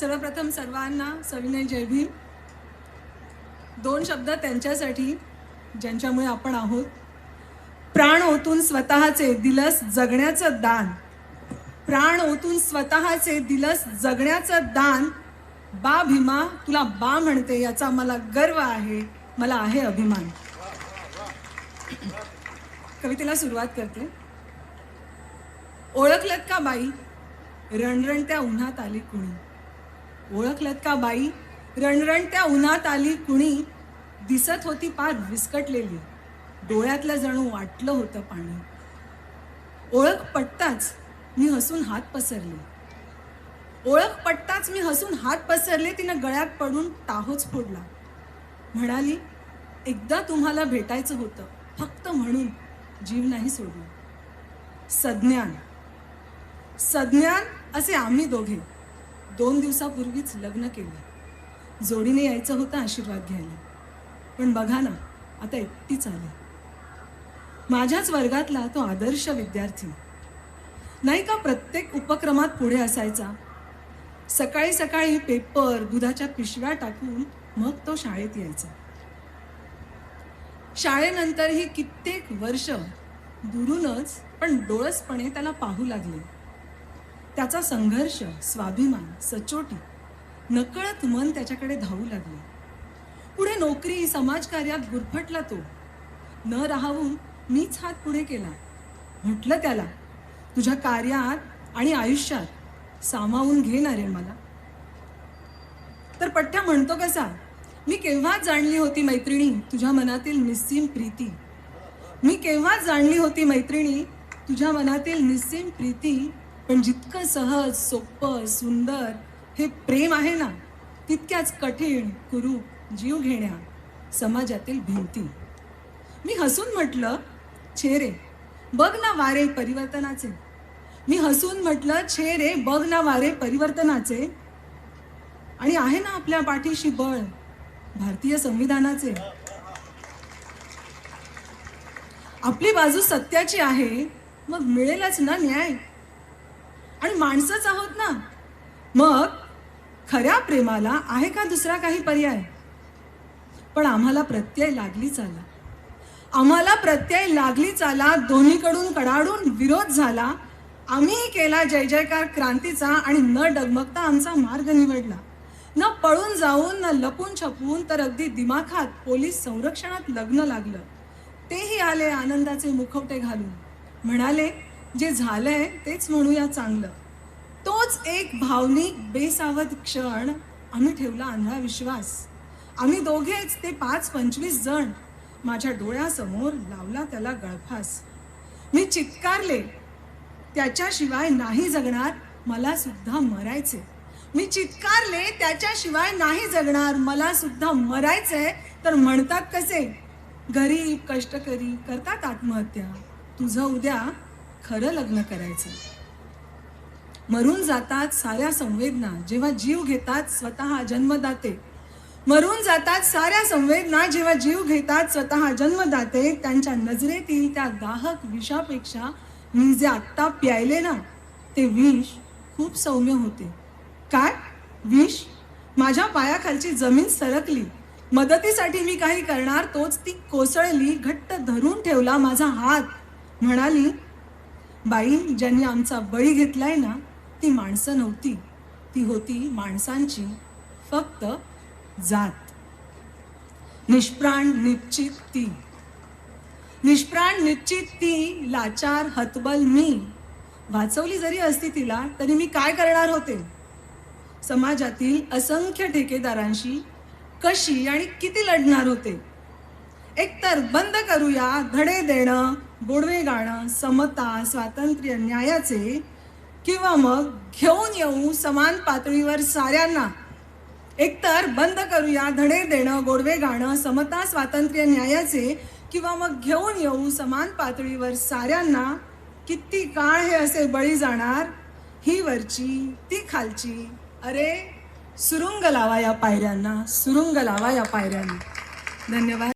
सर्वप्रथम सर्वांना सविनय जय भीम. दोन शब्द त्यांच्यासाठी ज्यांच्यामुळे आपण आहोत. प्राण ओतून स्वतःचे दिलस जगण्याचं दान. प्राण ओतून स्वतःचे दिलस जगण्याचं दान. बा भीमा तुला बा म्हणते याचा मला गर्व आहे. मला आहे अभिमान. कवितेला सुरुवात करते. ओळखलत का बाई? रणरणत्या उन्हात आली कुणी? ओळखलत का बाई? रणरणत्या उन्हात आली कुणी दिसत होती पार विस्कटलेली. डोळ्यातलं जणू वाटलं होतं पाणी. ओळख पटताच मी हसून हात पसरले. ओळख पटताच मी हसून हात पसरले तिनं गळ्यात पडून टाहोच फोडला. म्हणाली एकदा तुम्हाला भेटायचं होतं फक्त म्हणून जीव नाही सोडला. सज्ञान. सज्ञान असे आम्ही दोघे. दोन दिवसापूर्वीच लग्न केले. जोडीने यायचं होतं आशीर्वाद घ्यायला. पण बघा ना आता एकटीच आले. माझ्याच वर्गातला तो आदर्श विद्यार्थी. नाही का प्रत्येक उपक्रमात पुढे असायचा? सकाळी सकाळी पेपर दुधाच्या पिशव्या टाकून मग तो शाळेत यायचा. शाळेनंतरही कित्येक वर्ष दुरूनच पण डोळसपणे त्याला पाहू लागले. त्याचा संघर्ष स्वाभिमान सचोटी नकळत मन त्याच्याकडे धावू लागले. पुढे नोकरी समाजकार्यात गुरफटला तो. न राहून मीच हात पुढे केला. म्हटलं त्याला तुझ्या कार्यात आणि आयुष्यात सामावून घेणार आहे मला. तर पठ्ठ्या म्हणतो कसा मी केव्हाच जाणली होती मैत्रिणी तुझ्या मनातील निस्सीम प्रीती. मी केव्हाच जाणली होती मैत्रिणी तुझ्या मनातील निस्सीम प्रीती पण जितकं सहज सोपं सुंदर हे प्रेम आहे ना तितक्याच कठीण कुरूप जीव घेण्या समाजातील भिंती. मी हसून म्हटलं छेरे बघ ना वारे परिवर्तनाचे. मी हसून म्हटलं छेरे बघ ना वारे परिवर्तनाचे. आणि आहे ना आपल्या पाठीशी बळ भारतीय संविधानाचे. आपली बाजू सत्याची आहे मग मिळेलच ना न्याय? आणि माणसंच आहोत ना? मग खऱ्या प्रेमाला आहे का दुसरा काही पर्याय? पण आम्हाला प्रत्यय लागलीच आला आम्हाला प्रत्यय लागलीच आला दोन्हीकडून कडाडून विरोध झाला. आम्ही केला जय जयकार क्रांतीचा आणि न डगमगता आमचा मार्ग निवडला. न पळून जाऊन न लपून छपून तर अगदी दिमाखात पोलीस संरक्षणात लग्न लागलं. तेही आले आनंदाचे मुखवटे घालून. म्हणाले जे झालंय तेच म्हणूया चांगलं. तोच एक भावनिक बेसावध क्षण आम्ही ठेवला आंधळा विश्वास. आम्ही दोघेच ते पाच पंचवीस जण माझ्या डोळ्यासमोर लावला त्याला गळफास. मी चित्कारले त्याच्याशिवाय नाही जगणार मला सुद्धा मरायचे मी चित्कारले त्याच्याशिवाय नाही जगणार मला सुद्धा मरायचंय. तर म्हणतात कसे? गरीब कष्टकरी करतात आत्महत्या. तुझं उद्या खरं लग्न करायचं. मरून जातात साऱ्या संवेदना जेव्हा जीव घेतात स्वतः जन्मदाते. मरून जातात साऱ्या संवेदना जेव्हा जीव घेतात स्वतः जन्मदाते त्यांच्या नजरेतील त्या दाहक विषापेक्षा मी जे आत्ता प्यायले ना ते विष खूप सौम्य होते. काय? विष? माझ्या पायाखालची जमीन सरकली. मदतीसाठी मी काही करणार तोच ती कोसळली घट्ट धरून ठेवला माझा हात. म्हणाली बाई ज्यांनी आमचा बळी घेतलाय ना ती माणसं नव्हती. ती होती माणसांची फक्त जात. निष्प्राण निश्चित ती. निष्प्राण निश्चित ती लाचार हतबल मी. वाचवली जरी असती तिला तरी मी काय करणार होते? समाजातील असंख्य ठेकेदारांशी कशी आणि किती लढणार होते? एकतर बंद करूया धडे देणं गोडवे गाणं समता स्वातंत्र्य न्यायाचे किंवा मग घेऊन येऊ समान पातळीवर साऱ्यांना. एकतर बंद करूया धडे देणं गोडवे गाणं समता स्वातंत्र्य न्यायाचे किंवा मग घेऊन येऊ समान पातळीवर साऱ्यांना. किती काळ हे असे बळी जाणार? ही वरची ती खालची. अरे सुरुंग लावा या पायऱ्यांना सुरुंग लावा या पायऱ्यांना. धन्यवाद.